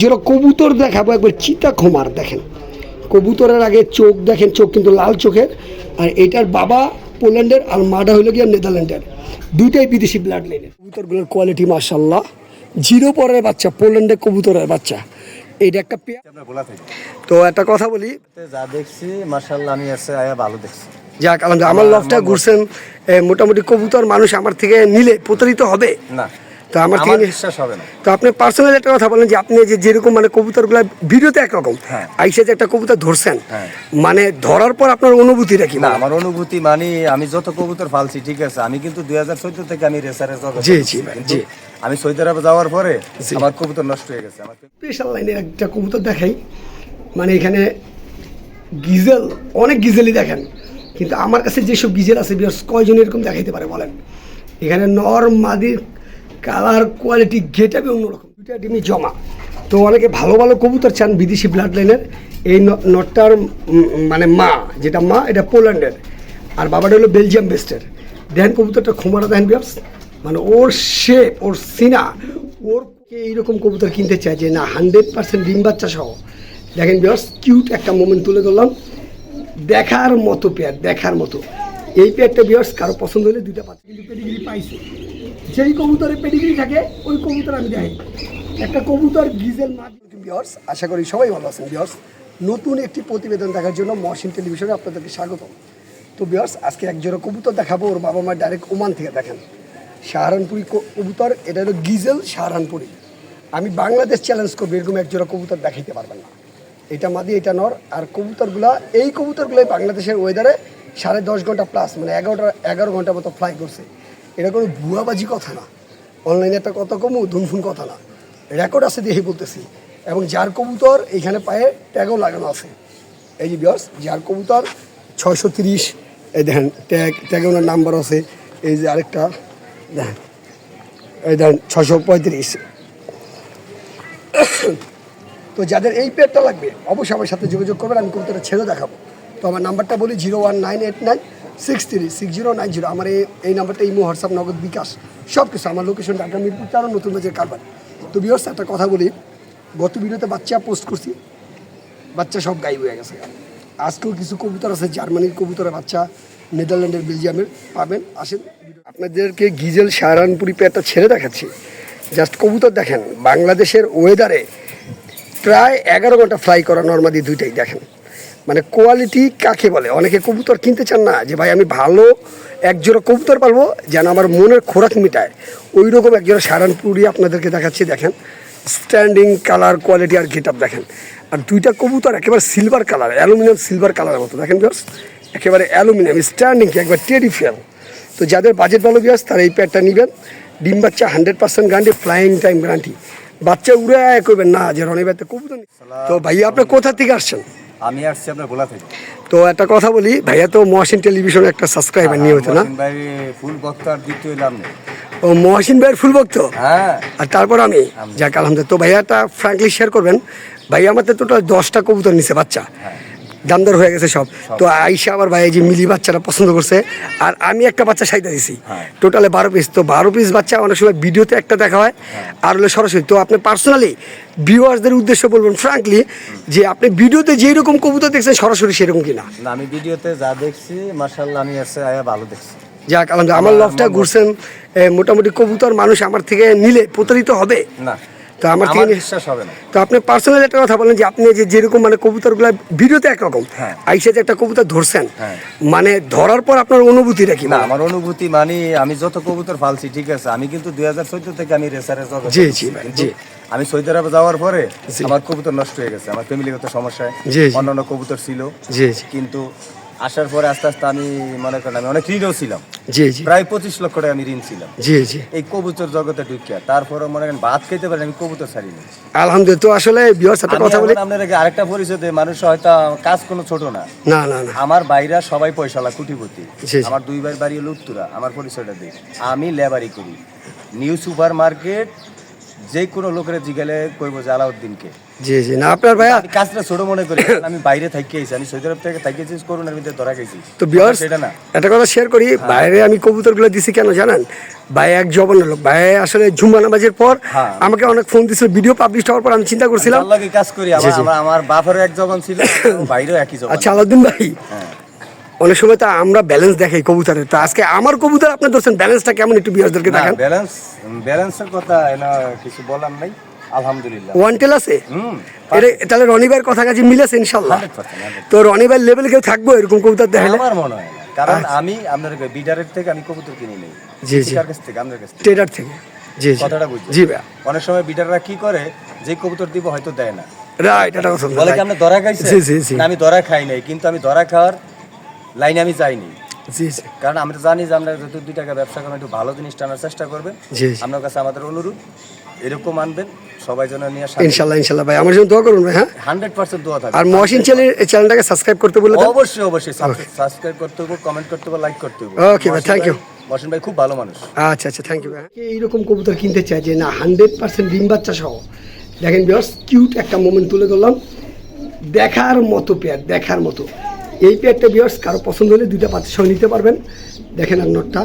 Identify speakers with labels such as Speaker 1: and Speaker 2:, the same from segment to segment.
Speaker 1: যেটা কবুতর দেখাবো একবার চিতা খোমার দেখেন। কবুতরের আগে চোখ দেখেন চোখ কিন্তু লাল চোখের। আর এটার বাবা পোল্যান্ডের আর মাটা হলো গিয়ে নেদারল্যান্ডের। দুইটাই বিদেশি ব্লাড লাইনের কবুতরগুলোর কোয়ালিটি মার্শাল্লাহ জিরো পরের বাচ্চা পোল্যান্ডের কবুতরের বাচ্চা। এইটা একটা তো একটা কথা বলি।
Speaker 2: যা দেখছি মার্শাল্লাহ আমি এসে আয়া ভালো দেখছি।
Speaker 1: যাক আলহামদুলিল্লাহ আমার লফটা ঘুরছেন মোটামুটি কবুতর মানুষ আমার থেকে নিলে প্রতারিত হবে।
Speaker 2: না।
Speaker 1: তো আমার থেকে
Speaker 2: বিশ্বাস হবে না।
Speaker 1: তো আপনি পার্সোনাল একটা কথা বলেন যে আপনি যে যেরকম মানে কবুতরগুলো ভিডিওতে একরকম।
Speaker 2: হ্যাঁ।
Speaker 1: আইসে যে একটা কবুতর ধরছেন
Speaker 2: হ্যাঁ।
Speaker 1: মানে ধরার পর আপনার অনুভূতিটা কি
Speaker 2: না আমার অনুভূতি মানে আমি যত কবুতর ফালছি ঠিক আছে আমি কিন্তু দুই হাজার চোদ্দ থেকে আমি জগৎ
Speaker 1: জি, জি জি।
Speaker 2: আমি সৌদি আরবে যাওয়ার পরে আমার কবুতর নষ্ট হয়ে গেছে আমার
Speaker 1: স্পেশাল লাইনের একটা কবুতর দেখাই। মানে এখানে গিজেল অনেক গিজেলই দেখেন। কিন্তু আমার কাছে যেসব গিজেল আছে বিয়ার্স কয়জন এরকম দেখাইতে পারে বলেন? এখানে নর মাদির কালার কোয়ালিটি গেটাবে অন্যরকম, দুইটা ডিমই জমা। তো অনেকে ভালো ভালো কবুতর চান বিদেশি ব্লাড লাইনের এই নটটার মানে মা, যেটা মা, এটা পোল্যান্ডের। আর বাবাটা হলো বেলজিয়াম বেস্টের দেখেন কবুতরটা খোমারা দেখেন বিয়ার্স। মানে ওর শেপ ওর সিনা, ওর এইরকম কবুতর কিনতে চায় যে না হান্ড্রেড পার্সেন্ট ডিম বাচ্চা সহ। দেখেন বিয়ার্স কিউট একটা মোমেন্ট তুলে ধরলাম। দেখার মতো পেয়ার দেখার মতো। এই পেয়ারটা বিয়ার্স, কারও পছন্দ হলে দুইটা পাচ্ছে। কিন্তু পেডিগ্রি পাইছে। যেই কবুতরের পেডিগ্রি থাকে, ওই কবুতর আমি দেখাই। একটা কবুতর গিজেল মাছ বিয়ার্স আশা করি সবাই ভালো আছেন বিয়ার্স নতুন একটি প্রতিবেদন দেখার জন্য মহসিন টেলিভিশনে আপনাদেরকে স্বাগতম। তো বিয়ার্স আজকে এক জোড়া কবুতর দেখাবো, ওর বাবা মা ডাইরেক্ট ওমান থেকে দেখেন। সাহারানপুরি কবুতর, এটা হলো গিজেল সাহারানপুরি। আমি বাংলাদেশ চ্যালেঞ্জ করব, এরকম এক জোড়া কবুতর দেখাইতে পারবেন না। এটা মাদি, এটা নর, আর কবুতরগুলা, এই কবুতরগুলোই বাংলাদেশের ওয়েদারে সাড়ে দশ ঘণ্টা প্লাস মানে এগারোটা এগারো ঘণ্টা মতো ফ্লাই করছে। এটা কোনো ভুয়াবাজি কথা না। অনলাইনে একটা কথা কমু ধুনফুন কথা না। রেকর্ড আছে দেখে বলতেছি। এবং যার কবুতর এইখানে পায়ে ট্যাগও লাগানো আছে। এই যে বিয়স যার কবুতর ছয়শো তিরিশ, এই দেখেন ট্যাগ ট্যাগে ওনার নাম্বার আছে। এই যে আরেকটা, দেখেন, এই দেখেন ছশো পঁয়ত্রিশ। তো যাদের এই পেয়ারটা লাগবে, অবশ্যই আমার সাথে যোগাযোগ করবেন, আমি কবুতরটা ছেড়ে দেখাবো। তো আমার নাম্বারটা বলি zero one nine eight nine six three, six zero nine zero, আমার এই নাম্বারটা ইমো, হোয়াটসঅ্যাপ, নগদ, বিকাশ সব কিছু আমার লোকেশন ঢাকা, মিরপুর, চারো নতুন বাজার কারবার। তো বিয়র্স একটা কথা বলি, গত ভিডিওতে বাচ্চা পোস্ট করছি, বাচ্চা সব গায়েব হয়ে গেছে। আজকেও কিছু কবুতর আছে, জার্মানির কবুতরের বাচ্চা, নেদারল্যান্ডের, বেলজিয়ামের, পাবেন, আসেন। আপনাদেরকে গিজেল সাহারানপুরি পেয়ারটা ছেড়ে দেখাচ্ছি। জাস্ট কবুতর দেখেন, বাংলাদেশের ওয়েদারে প্রায় এগারো ঘণ্টা ফ্লাই করা নর্মাদি দুইটাই দেখেন। মানে কোয়ালিটি কাকে বলে? অনেকে কবুতর কিনতে চান না যে ভাই আমি ভালো একজোড়া কবুতর পালবো যেন আমার মনের খোরাক মিটায়। ওই রকম একজোড়া সারানপুরি আপনাদেরকে দেখাচ্ছি দেখেন। স্ট্যান্ডিং কালার কোয়ালিটি আর গেট দেখেন। আর দুইটা কবুতর একেবারে সিলভার কালার অ্যালুমিনিয়াম সিলভার কালারের মতো। দেখেন বিয়ার্স একেবারে অ্যালুমিনিয়াম স্ট্যান্ডিং একবার টেরিফিয়াল তো যাদের বাজেট ভালো বিয়ার্স তারা এই প্যাডটা নেবেন। ডিম বাচ্চা hundred percent guarantee flying time guarantee বাচ্চা উড়ে আয় করবেন না যে রনি ভাইতে কবুতর তো ভাইয়া আপনি কোথা থেকে আসছেন?
Speaker 2: আমি আসছি আপনার ভোলা থেকে।
Speaker 1: তো একটা কথা বলি ভাইয়া তো মহাসিন টেলিভিশন একটা সাবস্ক্রাইবার নিয়ে হতো
Speaker 2: না? ভাই ফুল বক্তার দ্বিতীয় এলাম। না।
Speaker 1: ও মহাসিন ভাইয়ের ফুল ভক্ত?
Speaker 2: হ্যাঁ।
Speaker 1: আর তারপর আমি? যাক আলহামদুলিল্লাহ। তো ভাইয়া একটা ফ্রাঙ্কলি শেয়ার করবেন ভাইয়া আমাদের টোটাল দশটা কবুতর নিছে বাচ্চা। দামদার হয়ে গেছে সব। তো আইসা আবার ভাই যে মিলি বাচ্চাটা পছন্দ করছে আর আমি একটা বাচ্চা সাইডা দিছি।
Speaker 2: হ্যাঁ।
Speaker 1: টোটালে বারো পিস তো বারো পিস বাচ্চা অনেক সময় ভিডিওতে একটা দেখা হয় আর হলো সরাসরি। তো আপনি পার্সোনালি ভিউয়ার্সদের উদ্দেশ্য বলবেন ফ্রাঙ্কলি যে আপনি ভিডিওতে যেই রকম কবুতর দেখছেন সরাসরি সেরকম কিনা?
Speaker 2: আমি ভিডিওতে যা দেখছি মার্শাল্লাহ আমি এসে আয়া ভালো দেখছি।
Speaker 1: যাক আলহামদুলিল্লাহ আমার
Speaker 2: আমার
Speaker 1: লফটা ঘুরছেন মোটামুটি কবুতর মানুষ আমার থেকে নিলে প্রতারিত হবে?
Speaker 2: না।
Speaker 1: তো আমার থেকে
Speaker 2: বিশ্বাস হবে না
Speaker 1: তো আপনি পার্সোনালি একটা কথা বলেন যে আপনি যে যেরকম মানে কবুতরগুলো ভিডিওতে একরকম
Speaker 2: হ্যাঁ।
Speaker 1: আইসে যে একটা কবুতর ধরছেন
Speaker 2: হ্যাঁ।
Speaker 1: মানে ধরার পর আপনার অনুভূতিটা কি
Speaker 2: না
Speaker 1: মানে?
Speaker 2: আমার অনুভূতি মানে আমি যত কবুতর ফালছি ঠিক আছে আমি কিন্তু দুই হাজার চোদ্দ থেকে আমি জগৎ
Speaker 1: জি, জি জি।
Speaker 2: আমি সৌদি আরবে যাওয়ার পরে আমার কবুতর নষ্ট হয়ে গেছে আমার ফ্যামিলিগত সমস্যায়। অন্যান্য কবুতর ছিল কিন্তু আসার পরে আস্তে আস্তে আমি মনে করেন আমি অনেক ঋণও ছিলাম।
Speaker 1: জি জি।
Speaker 2: প্রায় পঁচিশ লক্ষ টাকা আমি ঋণ ছিলাম।
Speaker 1: জি জি।
Speaker 2: এই কবুতর জগতে ঢুকিয়া তারপরে মনে করেন ভাত খেতে পারি আমি কবুতর ছাড়িনি।
Speaker 1: আলহামদুলিল্লাহ তো আসলে বিয়ার সাথে কথা বলি।
Speaker 2: আপনাদেরকে আরেকটা পরিচয় মানুষ হয়তো কাজ কোনো ছোট না।
Speaker 1: না না না।
Speaker 2: আমার বাইরা সবাই পয়সালা কুটিপতি। আমার দুই ভাই বাড়ি হলো উত্তরা আমার পরিচয়টা দিই। আমি লেবারি করি। নিউ সুপার মার্কেট যে কোনো লোকের জিগালে কইব যে আলাউদ্দিনকে।
Speaker 1: জি জি। না আপনার ভাইয়া
Speaker 2: কাজটা ছোট মনে করি আমি বাইরে থাকি আইছি আমি সৌদি আরব থেকে থাকি আইছি করোনার ভিতরে ধরা গেছি
Speaker 1: তো বিয়ার্স
Speaker 2: সেটা না।
Speaker 1: একটা কথা শেয়ার করি বাইরে আমি কবুতরগুলো দিছি কেন জানেন? ভাই এক জবানের লোক ভাই আসলে জুম্মা নামাজের পর
Speaker 2: হ্যাঁ।
Speaker 1: আমাকে অনেক ফোন দিছিল ভিডিও পাবলিশ হওয়ার পর আমি চিন্তা করছিলাম
Speaker 2: আল্লাহকে কাজ করি আমার আমার- আমার বাপেরও এক জবান ছিল বাইরেও একই জবান।
Speaker 1: আচ্ছা আলাউদ্দিন ভাই।
Speaker 2: হ্যাঁ।
Speaker 1: অনেক সময় তো আমরা ব্যালেন্স দেখাই কবুতরের। তো আজকে আমার কবুতর আপনি ধরছেন ব্যালেন্সটা কেমন একটু বিয়ার্সদেরকে দেখান?
Speaker 2: ব্যালেন্স ব্যালেন্সের কথা এনা কিছু বলার নাই আলহামদুলিল্লাহ।
Speaker 1: ওয়ান টেল আছে? এটা তাহলে রনি ভাইয়ের কথা কাছে মিলেছে ইনশাল্লাহ।
Speaker 2: 100%,
Speaker 1: তো রনি ভাইয়ের লেভেলে কেউ থাকব এরকম কবুতর দেখালে?
Speaker 2: আমার মনে হয় কারণ আমি আপনার বিডারের থেকে আমি কবুতর কিনি নেই।
Speaker 1: আচ্ছা। জি, জি।
Speaker 2: কাছ থেকে আপনার কাছ থেকে।
Speaker 1: ট্রেডার থেকে। জি জি।
Speaker 2: কথাটা বুঝছেন?
Speaker 1: জি ভাইয়া।
Speaker 2: অনেক সময় বিডাররা কি করে যে কবুতর দিব হয়তো দেয় না।
Speaker 1: রাইট এটা কথা
Speaker 2: বলে কি আপনি ধরা খাইছে
Speaker 1: জি, জি, জি।
Speaker 2: আমি ধরা খাই নাই কিন্তু আমি ধরা খাওয়ার লাইনে আমি যাইনি।
Speaker 1: জি জি।
Speaker 2: কারণ আমি তো জানি যে আমরা যত দুই টাকা ব্যবসা করেন একটু ভালো জিনিস টানার চেষ্টা করবেন।
Speaker 1: জি
Speaker 2: আপনার কাছে আমাদের অনুরোধ এরকম আনবেন সবাই যেন নিয়ে
Speaker 1: ইনশাল্লাহ ইনশাল্লাহ ভাই আমার জন্য দোয়া করুন ভাই হ্যাঁ?
Speaker 2: হান্ড্রেড পার্সেন্ট দোয়া থাকবে।
Speaker 1: আর মহসিন চ্যানেল চ্যানেলটাকে সাবস্ক্রাইব করতে বলে
Speaker 2: অবশ্যই অবশ্যই সাবস্ক্রাইব করতে হবে কমেন্ট করতে হবে লাইক করতে হবে
Speaker 1: Okay, ভাই, thank you.
Speaker 2: মহসিন ভাই খুব ভালো মানুষ।
Speaker 1: আচ্ছা আচ্ছা থ্যাংক ইউ এইরকম কবুতর কিনতে চাই যে না হান্ড্রেড পার্সেন্ট ডিম বাচ্চা সহ? দেখেন কিউট একটা মোমেন্ট তুলে ধরলাম। দেখার মতো পেয়ার দেখার মতো। এই পেয়ারটা বিয়ার্স কারও পছন্দ হলে দুইটা বাচ্চা সহ নিতে পারবেন। দেখেন আর নটটা।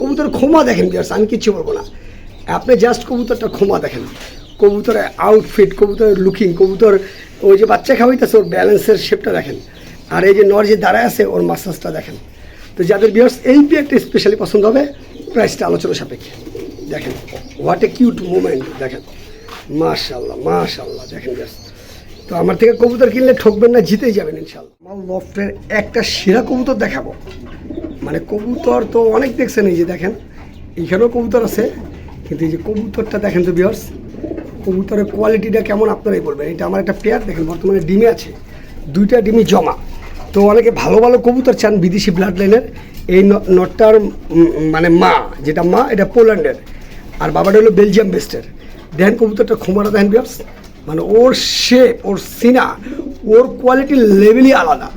Speaker 1: কবুতর ক্ষমা দেখেন বিয়ার্স আমি কিচ্ছু বলব না। আপনি জাস্ট কবুতরটা ক্ষমা দেখেন। কবুতরের আউটফিট কবুতরের লুকিং কবুতর ওই যে বাচ্চা খাওয়াইতেছে, ওর ব্যালেন্সের শেপটা দেখেন। আর এই যে নর যে দাঁড়ায় আছে, ওর মাসাজটা দেখেন। তো যাদের বিয়ার্স এই পেয়ারটা স্পেশালি পছন্দ হবে প্রাইসটা আলোচনা সাপেক্ষে। দেখেন হোয়াট এ কিউট মুমেন্ট দেখেন। মাশাল্লাহ মাশাল্লাহ দেখেন বিয়ার্স তো আমার থেকে কবুতর কিনলে ঠকবেন না, জিতেই যাবেন ইনশাল্লাহ আমার লফটের একটা সেরা কবুতর দেখাবো। মানে কবুতর তো অনেক দেখছেন এই যে দেখেন এখানেও কবুতর আছে, কিন্তু এই যে কবুতরটা দেখেন তো বিয়ার্স কবুতরের কোয়ালিটিটা কেমন আপনারাই বলবেন? এটা আমার একটা পেয়ার দেখেন বর্তমানে ডিমে আছে, দুইটা ডিমই জমা। তো অনেকে ভালো ভালো কবুতর চান বিদেশি ব্লাড লাইনের এই নটটার মানে মা, যেটা মা, এটা পোল্যান্ডের। আর বাবাটা হলো বেলজিয়াম বেস্টের দেখেন কবুতরটা ক্ষমাটা দেখেন বিয়ার্স মানে ওর শেপ ওর সিনা ওর কোয়ালিটির লেভেলই আলাদা।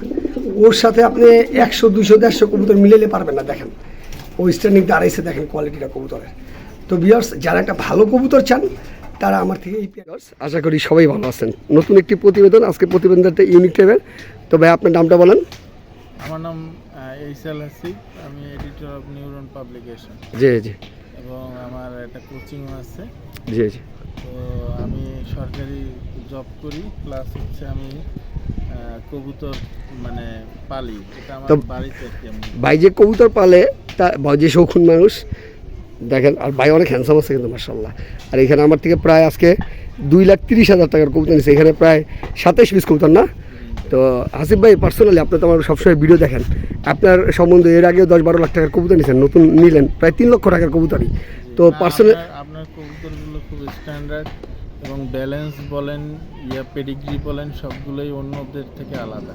Speaker 1: ওর সাথে আপনি একশো দুশো দেড়শো কবুতর মিলাইলে পারবেন না দেখেন। ওই স্ট্যান্ডিং দাঁড়াইছে দেখেন কোয়ালিটিটা কবুতরের। তো বিয়ার্স যারা একটা ভালো কবুতর চান তারা আমার থেকে এই আশা করি সবাই ভালো আছেন। নতুন একটি প্রতিবেদন আজকে প্রতিবেদনটা ইউনিক টাইপের তো ভাই আপনার নামটা বলেন।
Speaker 3: আমার নাম এইসাল হাসিব আমি এডিটর অফ নিউরন পাবলিকেশন
Speaker 1: জি জি।
Speaker 3: এবং আমার একটা কোচিংও আছে।
Speaker 1: জি জি।
Speaker 3: তো আমি সরকারি জব করি প্লাস হচ্ছে আমি কবুতর মানে পালি। এটা আমার বাড়িতে
Speaker 1: ভাই যে কবুতর পালে তা ভাই যে শৌখিন মানুষ দেখেন আর ভাই অনেক হ্যান্ডসাম আছে কিন্তু মার্শাল্লাহ আর এখানে আমার থেকে প্রায় আজকে দুই লাখ তিরিশ হাজার টাকার কবুতর নিচ্ছে এখানে প্রায় সাতাইশ পিস কবুতর না? তো হাসিফ ভাই পার্সোনালি আপনি তো আমার সবসময় ভিডিও দেখেন। আপনার সম্বন্ধে এর আগেও দশ বারো লাখ টাকার কবুতর নিয়েছেন নতুন নিলেন প্রায় তিন লক্ষ টাকার কবুতরই। তো পার্সোনাল
Speaker 3: আপনার- খুব স্ট্যান্ডার্ড এবং ব্যালেন্স বলেন ইয়া পেডিগ্রি বলেন সবগুলোই অন্যদের থেকে আলাদা।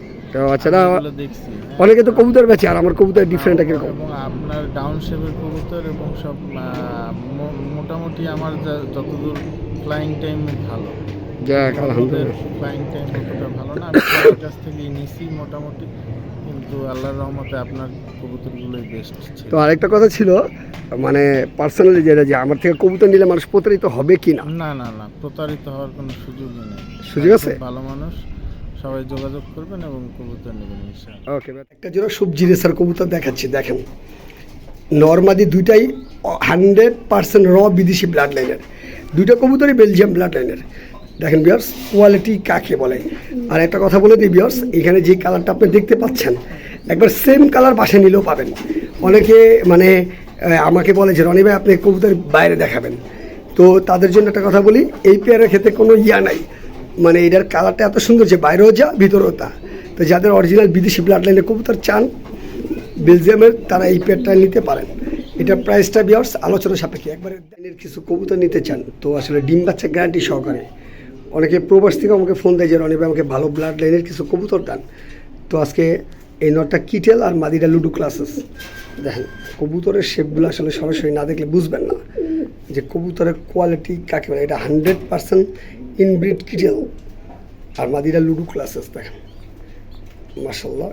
Speaker 1: আচ্ছা না
Speaker 3: দেখছি। হ্যাঁ।
Speaker 1: অনেকে তো কবুতর বেচে আর আমার কবুতর ডিফারেন্ট কীরকম?
Speaker 3: এবং আপনার ডাউন শেপের কবুতর এবং সব মোটামুটি আমার যতদূর ফ্লাইং টাইম ভালো।
Speaker 1: যাক আলহামদুলিল্লাহ।
Speaker 3: ফ্লাইং টাইম অতটা ভালো না। আমি কাছ থেকে নিছি মোটামুটি কিন্তু আল্লাহর রহমতে আপনার কবুতরগুলোই বেস্ট ছিল।
Speaker 1: তো আরেকটা কথা ছিল মানে পার্সোনালি যেটা যে আমার থেকে কবুতর নিলে মানুষ প্রতারিত হবে কি না?
Speaker 3: না না না প্রতারিত হওয়ার কোনো সুযোগই নেই।
Speaker 1: সুযোগ আছে?
Speaker 3: ভালো মানুষ সবাই যোগাযোগ করবেন এবং কবুতর নেবেন
Speaker 1: ওকে একটা জোড়া সবজি রেসার কবুতর দেখাচ্ছি দেখেন। নর্মাদি দুইটাই হান্ড্রেড পার্সেন্ট র বিদেশি ব্লাড লাইনের দুইটা কবুতরই বেলজিয়াম ব্লাড লাইনের দেখেন বিয়ার্স কোয়ালিটি কাকে বলে? আর একটা কথা বলে দিই বিয়ার্স এখানে যে কালারটা আপনি দেখতে পাচ্ছেন, একবার সেম কালার বাসে নিলেও পাবেন। অনেকে মানে আমাকে বলে যে, রনি ভাই, আপনি কবুতর বাইরে দেখাবেন। তো তাদের জন্য একটা কথা বলি, এই পেয়ারের ক্ষেত্রে কোনো ইয়া নাই। মানে এটার কালারটা এত সুন্দর যে, বাইরেও যা, ভিতরেও তা। তো যাদের অরিজিনাল বিদেশি ব্লাড লাইনের কবুতর চান বেলজিয়ামের তারা এই পেয়ারটা নিতে পারেন। এটা প্রাইসটা বিয়ার্স আলোচনা সাপেক্ষে। একবারে কিছু কবুতর নিতে চান, তো আসলে ডিম বাচ্চা গ্যারান্টি সহকারে। অনেকে প্রবাস থেকে আমাকে ফোন দেয় যে, রনি ভাই, আমাকে ভালো ব্লাড লাইনের কিছু কবুতর দেন। তো আজকে এই নটটা কিটেল আর মাদিটা লুডো ক্লাসেস দেখেন, কবুতরের শেপগুলো আসলে সরাসরি না দেখলে বুঝবেন না যে কবুতরের কোয়ালিটি কাকে বলে। এটা হান্ড্রেড পার্সেন্ট ইনব্রিড কিটেল আর মাদিরা লুডো ক্লাসেস দেখেন। মাসাল্লাহ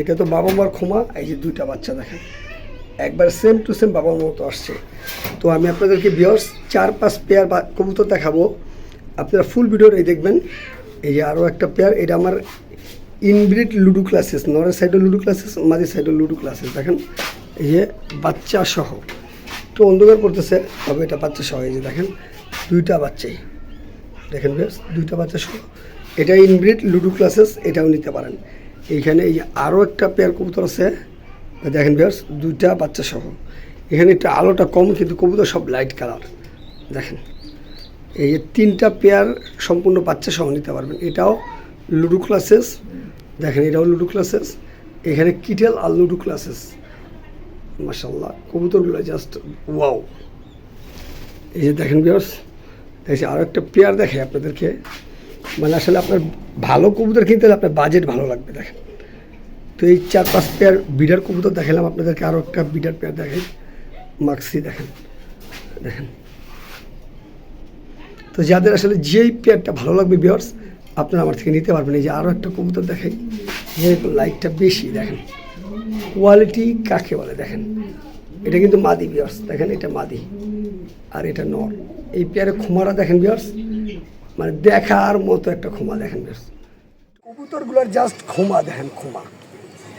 Speaker 1: এটা তো বাবা মার ক্ষমা, এই যে দুইটা বাচ্চা, দেখেন। একবার সেম টু সেম বাবার মতো আসছে। তো আমি আপনাদেরকে বিয়র্স চার পাঁচ পেয়ার কবুতর দেখাবো। আপনারা ফুল ভিডিওটাই দেখবেন। এই যে আরও একটা পেয়ার এটা আমার ইনব্রিড লুডো ক্লাসেস নরের সাইডে লুডো ক্লাসেস মাঝের সাইডে লুডো ক্লাসেস দেখেন, এই যে বাচ্চা সহ। একটু অন্ধকার করতেছে, তবে এটা বাচ্চা সহ। এই যে দেখেন, দুইটা বাচ্চাই। দেখেন বেশ দুইটা বাচ্চা সহ। এটা ইনব্রিড লুডো ক্লাসেস এটাও নিতে পারেন। এইখানে এই যে আরও একটা পেয়ার কবুতর আছে। দেখেন বেশ দুইটা বাচ্চা সহ। এখানে একটু আলোটা কম, কিন্তু কবুতর সব লাইট কালার দেখেন। এই যে তিনটা পেয়ার সম্পূর্ণ বাচ্চা সহ নিতে পারবেন। এটাও লুডো ক্লাসেস দেখেন এটাও লুডো ক্লাসেস এখানে কিটেল আর লুডো ক্লাসেস মাসাল্লাহ কবুতরগুলো জাস্ট ওয়াও এই যে দেখেন বিয়ার্স দেখছি আরও একটা পেয়ার দেখে আপনাদেরকে। মানে আসলে আপনার ভালো কবুতর কিনতে হলে আপনার বাজেট ভালো লাগবে, দেখেন। তো এই চার পাঁচ পেয়ার বিডার কবুতর দেখালাম আপনাদেরকে আরও একটা বিডার পেয়ার দেখেন মাক্সি দেখেন। দেখেন। তো যাদের আসলে যেই পেয়ারটা ভালো লাগবে বিয়ার্স আপনারা আমার থেকে নিতে পারবেন। এই যে আরও একটা কবুতর দেখাই যে লাইটটা বেশি, দেখেন। কোয়ালিটি কাকে বলে, দেখেন। এটা কিন্তু মাদি বিয়ার্স দেখেন, এটা মাদি আর এটা নর। এই পেয়ারে খোমারা দেখেন বিয়ার্স মানে দেখার মতো একটা খোমা দেখেন বিয়ার্স কবুতরগুলোর জাস্ট খোমা দেখেন, খোমা।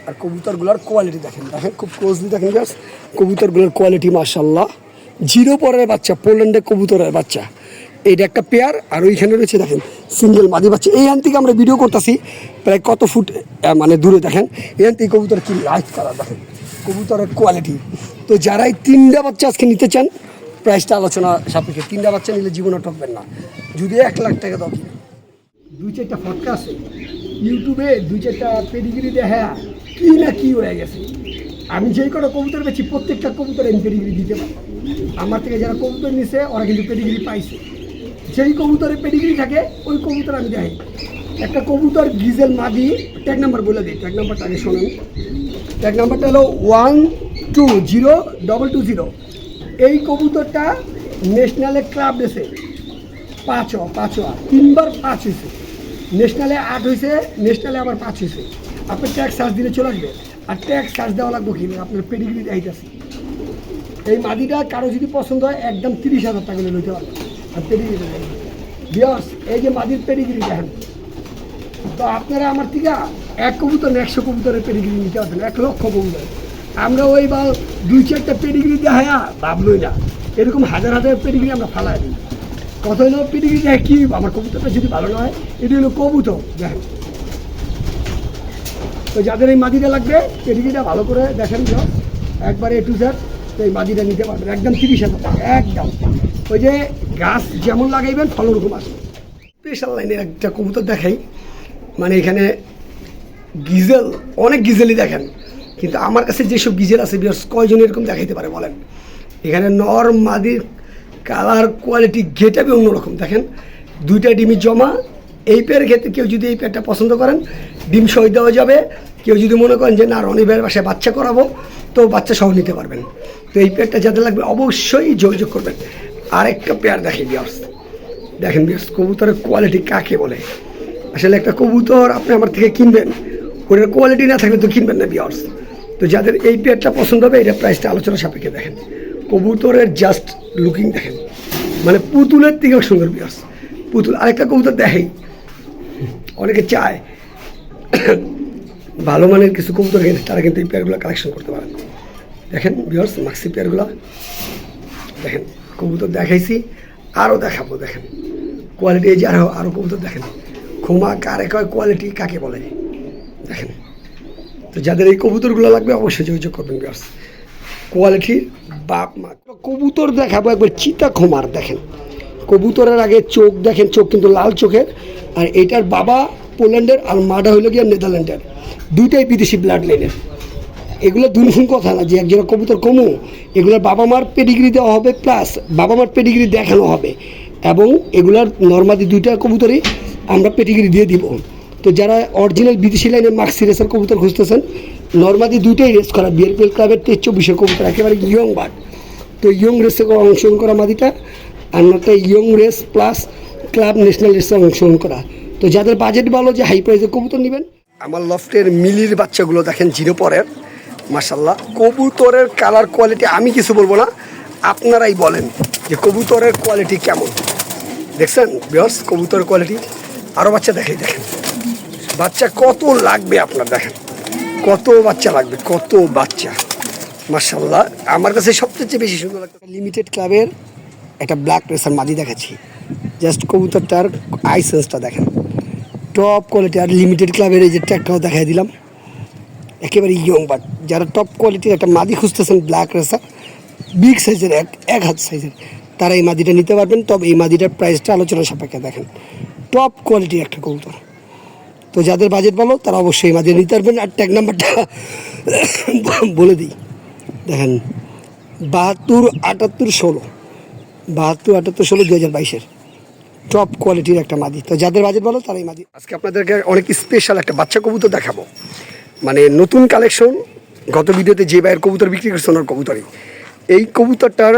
Speaker 1: আর কবুতরগুলোর কোয়ালিটি দেখেন দেখেন খুব ক্লোজলি দেখেন বিয়ার্স কবুতরগুলোর কোয়ালিটি মার্শাল্লাহ জিরো পরের বাচ্চা পোল্যান্ডের কবুতরের বাচ্চা। এইটা একটা পেয়ার আর ওইখানে রয়েছে দেখেন সিঙ্গেল মাদি বাচ্চা। এইখান থেকে আমরা ভিডিও করতেছি, প্রায় কত ফুট মানে দূরে দেখেন। এখান থেকে কবুতর কি লাইট কালার দেখেন। কবুতরের কোয়ালিটি তো যারা এই তিনটা বাচ্চা আজকে নিতে চান প্রাইসটা আলোচনা সাপেক্ষে। তিনটা বাচ্চা নিলে জীবনে ঠকবেন না। যদি এক লাখ টাকা দাও কিনা। দুই চারটা ফটকা আছে। ইউটিউবে দুই চারটা পেডিগিরি দেখা কি না কি হয়ে গেছে। আমি যেই কটা কবুতর পেয়েছি প্রত্যেকটা কবুতর আমি পেডিগিরি দিতে পারি আমার থেকে যারা কবুতর নিছে, ওরা কিন্তু পেডিগিরি পাইছে। যেই কবুতরের পেডিগ্রি থাকে, ওই কবুতর আমি দেখাই। একটা কবুতর গিজেল মাদি ট্যাগ নাম্বার বলে দিই ট্যাগ নাম্বারটা আগে শোনেন। ট্যাগ নাম্বারটা হলো one two zero double two zero এই কবুতরটা ন্যাশনালে ক্লাব ডেসে পাঁচ পাঁচ তিনবার পাঁচ হয়েছে ন্যাশনালে আট হয়েছে ন্যাশনালে আবার পাঁচ হয়েছে আপনি ট্যাক্স চার্জ দিলে চলে আসবে। আর ট্যাক্স চার্জ দেওয়া লাগবে কি? আপনার পেডিগ্রি দেখাইতেছি। এই মাদিটা কারও যদি পছন্দ হয়, একদম তিরিশ হাজার টাকা করে লইতে পারবে। আর পেডিগ্রি বিয়স, এই যে মাদির পেডিগ্রি দেখেন, তো আপনারা আমার থেকে এক কবুতর একশো কবুতরের পেডিগ্রি নিতে পারবেন, এক লক্ষ কবুতর। আমরা ওই বা দুই চারটা পেডিগ্রি দেখায়া ভাবলই না। এরকম হাজার হাজার পেডিগ্রি আমরা ফালাই দিই। কত হলো পেডিগ্রি দেখে কি আমার কবুতরটা যদি ভালো না হয়, এটি হলো কবুতর, দেখেন। তো যাদের এই মাদিটা লাগবে, পেডিগ্রিটা ভালো করে দেখেন একবারে টু স্যার তো এই মাদিটা নিতে পারবেন। একদম তিরিশ হাজার একদম। ওই যে গাছ যেমন লাগাইবেন, ফল ওরকম আসবে। স্পেশাল লাইনের একটা কবুতর দেখাই। মানে এখানে গিজেল, অনেক গিজেলই দেখেন। কিন্তু আমার কাছে যেসব গিজেল আছে, বিয়ার্স কয়জন এরকম দেখাইতে পারে বলেন? এখানে নর মাদির কালার, কোয়ালিটি ঘেটাবে অন্যরকম। দেখেন, দুইটা ডিমই জমা, এই পেয়ারের ক্ষেত্রে কেউ যদি এই পেয়ারটা পছন্দ করেন, ডিম সহ দেওয়া যাবে। কেউ যদি মনে করেন যে, না, রনি ভাইয়ের বাসায় বাচ্চা করাবো তো বাচ্চা সহ নিতে পারবেন। তো এই পেয়ারটা যাদের লাগবে, অবশ্যই যোগাযোগ করবেন। আরেকটা পেয়ার দেখে বিয়ার্স দেখেন বিয়ার্স কবুতরের কোয়ালিটি কাকে বলে? আসলে একটা কবুতর আপনি আমার থেকে কিনবেন, ওটার কোয়ালিটি না থাকলে তো কিনবেন না বিয়ার্স তো যাদের এই পেয়ারটা পছন্দ হবে, এটা প্রাইসটা আলোচনা সাপেক্ষে দেখেন। কবুতরের জাস্ট লুকিং দেখেন। মানে পুতুলের থেকেও সুন্দর বিয়ার্স পুতুল, আরেকটা কবুতর দেখেই অনেকে চায় ভালো মানের কিছু কবুতর কিনে, তারা কিন্তু এই পেয়ারগুলো কালেকশন করতে পারেন দেখেন বিয়ার্স মাক্সি পেয়ারগুলো। দেখেন। কবুতর দেখাইছি আরও দেখাবো, দেখেন। কোয়ালিটি এই যে আরও আরও কবুতর দেখেন। খোমা কারে কয় কোয়ালিটি কাকে বলে? দেখেন। তো যাদের এই কবুতরগুলো লাগবে, অবশ্যই যোগাযোগ করবেন বিয়ার্স কোয়ালিটি বাপ মা। কবুতর দেখাবো একবার চিতা খোমার দেখেন। কবুতরের আগে চোখ, দেখেন, চোখ কিন্তু লাল চোখের। আর এটার বাবা পোল্যান্ডের আর মাটা হইল গিয়ে নেদারল্যান্ডের। দুইটাই বিদেশি ব্লাড লাইনের এগুলো দুনফুন কথা না, যে একজনের কবুতর কমু, এগুলোর বাবা মার পেডিগ্রি দেওয়া হবে প্লাস বাবা মার পেডিগ্রি দেখানো হবে। এবং এগুলার নর্মালি দুইটা কবুতরই আমরা পেডিগ্রি দিয়ে দিব। তো যারা অরিজিনাল বিদেশি লাইনের মার্কসি রেসের কবুতর খুঁজতেছেন নর্মালি দুইটাই রেস করা। বিএরপিএল ক্লাবের তেইশ চব্বিশের কবুতর, একেবারে ইয়ং বার্ড তো ইয়ং রেসে অংশগ্রহণ করা মাদিটা, আর নটা young race plus club national রেসে অংশগ্রহণ করা। তো যাদের বাজেট ভালো, যে হাই প্রাইসের কবুতর নেবেন। আমার লফটের মিলির বাচ্চাগুলো দেখেন জিরো পরের। মাসাল্লাহ কবুতরের কালার কোয়ালিটি আমি কিছু বলব না, আপনারাই বলেন যে কবুতরের কোয়ালিটি কেমন। দেখছেন বিয়স কবুতরের কোয়ালিটি আরও বাচ্চা দেখাই দেখেন। বাচ্চা কত লাগবে আপনার, দেখেন। কত বাচ্চা লাগবে, কত বাচ্চা। মার্শাল্লাহ আমার কাছে সবচেয়ে বেশি সুন্দর লাগছে লিমিটেড ক্লাবের একটা ব্ল্যাক প্রেসার মাদি দেখাচ্ছি। জাস্ট কবুতরটার আইসেন্সটা দেখেন। টপ কোয়ালিটি আর লিমিটেড ক্লাবের এই যে ট্যাগটাও দেখাই দিলাম। একেবারে ইয়ং বাট যারা টপ কোয়ালিটির একটা মাদি খুঁজতেছেন ব্ল্যাক রেসার বিগ সাইজের এক এক হাত সাইজের তারা এই মাদিটা নিতে পারবেন। তবে এই মাদিটার প্রাইসটা আলোচনা সাপেক্ষে দেখেন। টপ কোয়ালিটির একটা কবুতর তো যাদের বাজেট ভালো, তারা অবশ্যই এই মাদিটা নিতে পারবেন। আর ট্যাগ নাম্বারটা বলে দিই। দেখেন, বাহাত্তর আটাত্তর ষোলো। বাহাত্তর আটাত্তর ষোলো দু হাজার বাইশের। টপ কোয়ালিটির একটা মাদি। তো যাদের বাজেট ভালো তারাই মাদি আজকে আপনাদেরকে অনেক স্পেশাল একটা বাচ্চা কবুতর দেখাবো। মানে নতুন কালেকশন গত ভিডিওতে যে ভাইয়ের কবুতর বিক্রি করছে ওনার কবুতরই। এই কবুতরটার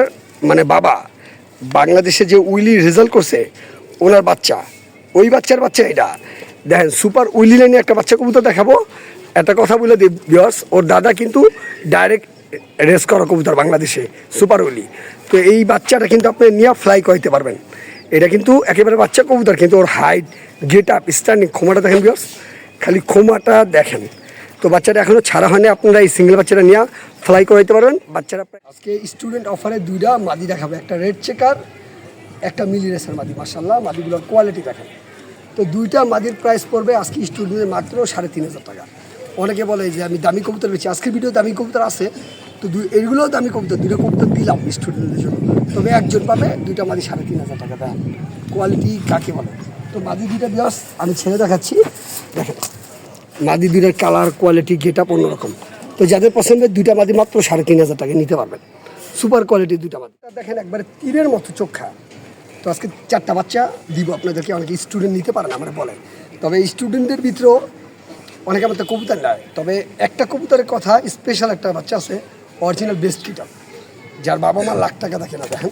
Speaker 1: মানে বাবা বাংলাদেশে যে উইলি রেজাল্ট করছে, ওনার বাচ্চা। ওই বাচ্চার বাচ্চা এটা। দেখেন, সুপার উইলি লাইনে একটা বাচ্চা কবুতর দেখাবো। একটা কথা বলে দিই বিয়স ওর দাদা কিন্তু ডাইরেক্ট রেস করা কবুতর বাংলাদেশে, সুপার উইলি। তো এই বাচ্চাটা কিন্তু আপনি নিয়ে ফ্লাই করতে পারবেন। এটা কিন্তু একেবারে বাচ্চা কবুতর, কিন্তু ওর হাইট গেট আপ স্ট্যান্ডিং ক্ষমাটা দেখেন বিয়স খালি ক্ষমাটা দেখেন। তো বাচ্চাটা এখনও ছাড়া হয়নি, আপনারা এই সিঙ্গেল বাচ্চাটা নিয়ে ফ্লাই করাইতে পারবেন। বাচ্চারা আজকে স্টুডেন্ট অফারে দুইটা মাদি দেখাবে, একটা রেড চেকার একটা মিলি রেসার মাদি মার্শাল্লাহ মাদিগুলোর কোয়ালিটি দেখেন। তো দুইটা মাদির প্রাইস পড়বে আজকে স্টুডেন্টের মাত্র সাড়ে তিন হাজার টাকা। অনেকে বলে যে, আমি দামি কবুতর বেছি আজকের ভিডিও দামি কবুতর আছে। তো দুই এইগুলোও দামি কবুতর দুটো কবুতর দিলাম স্টুডেন্টদের জন্য। তবে একজন পাবে, দুইটা মাদি সাড়ে তিন হাজার টাকা দেয় কোয়ালিটি কাকে বলে? তো মাদি দুইটা বিয়াস আমি ছেড়ে দেখাচ্ছি। দেখেন। মাদি দুইটার কালার কোয়ালিটি গেট আপ অন্যরকম। তো যাদের পছন্দের দুইটা মাদি মাত্র সাড়ে তিন হাজার টাকা নিতে পারবেন। সুপার কোয়ালিটির দুইটা মাদি। দেখেন একবারে তীরের মতো চোখা। তো আজকে চারটা বাচ্চা দিব, আপনাদেরকে অনেকে স্টুডেন্ট নিতে পারেন আমরা বলেন তবে স্টুডেন্টদের ভিতরেও অনেকে আমার তো কবুতর নেয়। তবে একটা কবুতরের কথা স্পেশাল একটা বাচ্চা আছে অরিজিনাল বেস্ট কিটার যার বাবা মা লাখ টাকা দেখে না, দেখেন।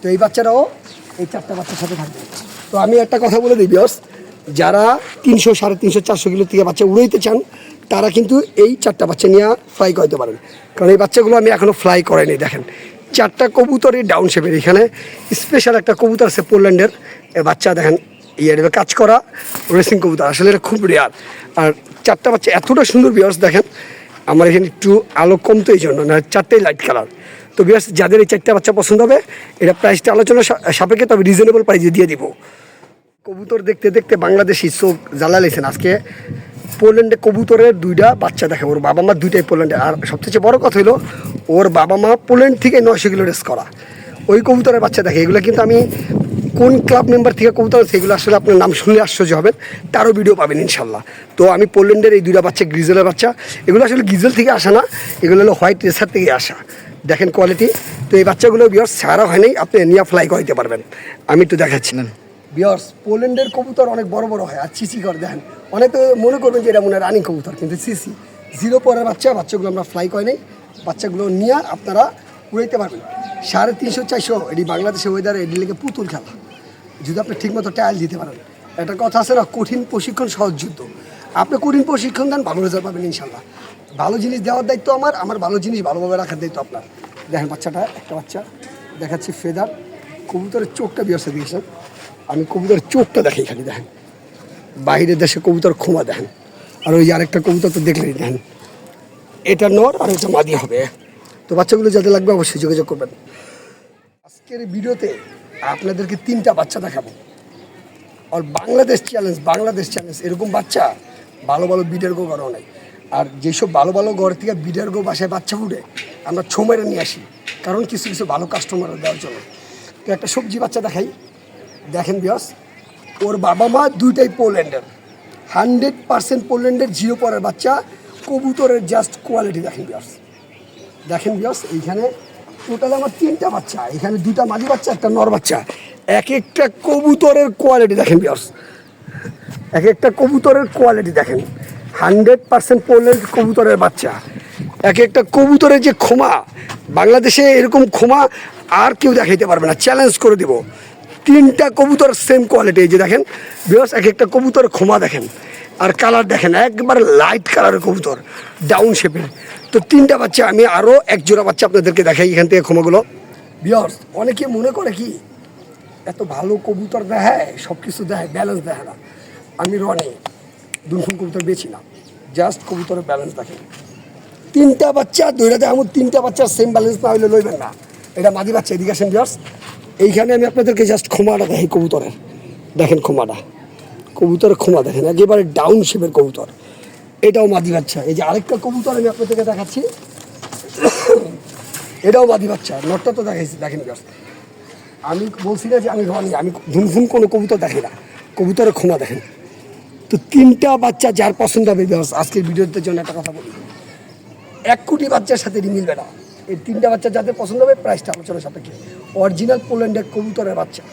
Speaker 1: তো এই বাচ্চারাও এই চারটা বাচ্চার সাথে থাকবে। তো আমি একটা কথা বলে দিই বিয়স যারা তিনশো, সাড়ে তিনশো, চারশো কিলো থেকে বাচ্চা উড়াইতে চান, তারা কিন্তু এই চারটা বাচ্চা নিয়ে ফ্লাই করতে পারেন। কারণ এই বাচ্চাগুলো আমি এখনও ফ্লাই করাইনি দেখেন। চারটা কবুতরই ডাউন শেপের এখানে। স্পেশাল একটা কবুতর আছে পোল্যান্ডের। বাচ্চা, দেখেন ইয়ে কাজ করা রেসিং কবুতর। আসলে এটা খুব রেয়ার আর চারটা বাচ্চা এতটা সুন্দর বিয়ার্স দেখেন, আমার এখানে একটু আলো কম তো এই জন্য, না, চারটেই লাইট কালার তো বিয়ার্স যাদের এই চারটা বাচ্চা পছন্দ হবে, এটা প্রাইসটা আলোচনা সাপেক্ষে তবে রিজনেবল প্রাইসে দিয়ে দিব। কবুতর দেখতে দেখতে বাংলাদেশি চোখ জ্বালা লেছেন আজকে পোল্যান্ডে কবুতরের দুইটা বাচ্চা দেখে, ওর বাবা মা দুইটাই পোল্যান্ডে। আর সবচেয়ে বড় কথা হলো, ওর বাবা মা পোল্যান্ড থেকে নয়শো কিলো রেস করা। ওই কবুতরের বাচ্চা দেখে, এগুলো কিন্তু আমি কোন ক্লাব মেম্বার থেকে কবুতর এগুলো আসলে আপনার নাম শুনলে আশ্চর্য হবেন, তারও ভিডিও পাবেন ইনশাল্লাহ তো আমি পোল্যান্ডের এই দুইটা বাচ্চা, গ্রিজেলের বাচ্চা, এগুলো আসলে গ্রিজেল থেকে আসা না, এগুলো হলো হোয়াইট রেসার থেকে আসা। দেখেন কোয়ালিটি, তো এই বাচ্চাগুলো বিয়ার ছাড়া হয়নি আপনি নিয়ে ফ্লাই করতে পারবেন। আমি একটু দেখাচ্ছি। না বিয়ার্স, পোল্যান্ডের কবুতর অনেক বড় বড় হয়, আর চিসি করে, দেখেন। অনেকে মনে করবেন যে এটা মনে রানিং কবুতর, কিন্তু সিসি, জিরো পরের বাচ্চা, বাচ্চাগুলো আমরা ফ্লাই করে নেই, বাচ্চাগুলো নিয়ে আপনারা উড়াইতে পারবেন। সাড়ে তিনশো, চারশো, এটি বাংলাদেশের ওয়েদারে এটি লেগে পুতুল খেলা। যদি আপনি ঠিকমতো টায়াল দিতে পারেন। একটা কথা আছে না, কঠিন প্রশিক্ষণ সহজ যুদ্ধ। আপনি কঠিন প্রশিক্ষণ দেন, ভালো রেজাল্ট পাবেন ইনশাল্লাহ। ভালো জিনিস দেওয়ার দায়িত্ব আমার আমার ভালো জিনিস ভালোভাবে রাখার দায়িত্ব আপনার। দেখেন বাচ্চাটা, একটা বাচ্চা, দেখাচ্ছি ফেদার কবুতরের চোখটা বিয়সে দিয়েছেন আমি কবুতরের চোখটা দেখি খালি দেখেন। বাইরের দেশে কবুতর ক্ষমা দেখেন। আর ওই আরেকটা কবুতর তো দেখলেই দেখেন। এটা নর আর এটা মাদি হবে। তো বাচ্চাগুলো যাতে লাগবে অবশ্যই যোগাযোগ করবেন। আজকের ভিডিওতে আপনাদেরকে তিনটা বাচ্চা দেখাবো। আর বাংলাদেশ চ্যালেঞ্জ বাংলাদেশ চ্যালেঞ্জ এরকম বাচ্চা ভালো ভালো বিডার গো ঘরেও নাই। আর যেসব ভালো ভালো ঘর থেকে বিডার গো বাসায় বাচ্চা ফুটে আমরা ছোমেরে নিয়ে আসি। কারণ কিছু কিছু ভালো কাস্টমার দেওয়ার জন্য। তো একটা সবজি বাচ্চা দেখাই। দেখেন বিয়স ওর বাবা মা দুইটাই পোল্যান্ডের। হান্ড্রেড পার্সেন্ট পোল্যান্ডের জিরো পরের বাচ্চা, কবুতরের জাস্ট কোয়ালিটি দেখেন বিয়স দেখেন বিয়স এইখানে টোটাল আমার তিনটা বাচ্চা, এখানে দুটা মাঝি বাচ্চা, একটা নর বাচ্চা। এক একটা কবুতরের কোয়ালিটি দেখেন বিয়স এক একটা কবুতরের কোয়ালিটি দেখেন। হান্ড্রেড পার্সেন্ট পোল্যান্ড কবুতরের বাচ্চা। এক একটা কবুতরের যে ক্ষমা, বাংলাদেশে এরকম ক্ষমা আর কেউ দেখাইতে পারবে না। চ্যালেঞ্জ করে দিব। তিনটা কবুতর সেম কোয়ালিটি এই যে দেখেন বিকজ এক একটা কবুতর ক্ষমা দেখেন, আর কালার দেখেন, একবার লাইট কালারের কবুতর ডাউন শেপের তো তিনটা বাচ্চা, আমি আরও এক জোড়া বাচ্চা আপনাদেরকে দেখাই এখান থেকে ক্ষমাগুলো। বিয়ার্স অনেকে মনে করে কি, এত ভালো কবুতর দেখায় সব কিছু দেখায় ব্যালেন্স দেখায় না। আমি রনে, দুনফুন কবুতর বেছি না জাস্ট কবুতরের ব্যালেন্স দেখেন। তিনটা বাচ্চা দৈরাতে এমন তিনটা বাচ্চার সেম ব্যালেন্স না হলে লইবেন না। এটা মাদি বাচ্চা, এদিকে আসেন বিয়ার্স এইখানে আমি আপনাদেরকে জাস্ট ক্ষমাটা দেখি কবুতরের। দেখেন ক্ষমাটা। কবুতরের ক্ষমা দেখেন, একেবারে ডাউন শেপের কবুতর। এটাও মাদি বাচ্চা। এই যে আরেকটা কবুতর আমি আপনাদেরকে দেখাচ্ছি। এটাও মাদি বাচ্চা। নটটা তো দেখাইছি, দেখেন আমি বলছি না যে আমি রনি আমি ধুমফুম কোনো কবুতর দেখি না। কবুতরের ক্ষমা দেখেন। তো তিনটা বাচ্চা যার পছন্দ হবে আজকের ভিডিওতে জন্য একটা কথা বলি। এক কোটি বাচ্চার সাথে মিলবে না। এই তিনটা বাচ্চা যাদের পছন্দ হবে প্রাইসটা আলোচনা সাপেক্ষে। অরিজিনাল পোল্যান্ডের কবুতরের বাচ্চা।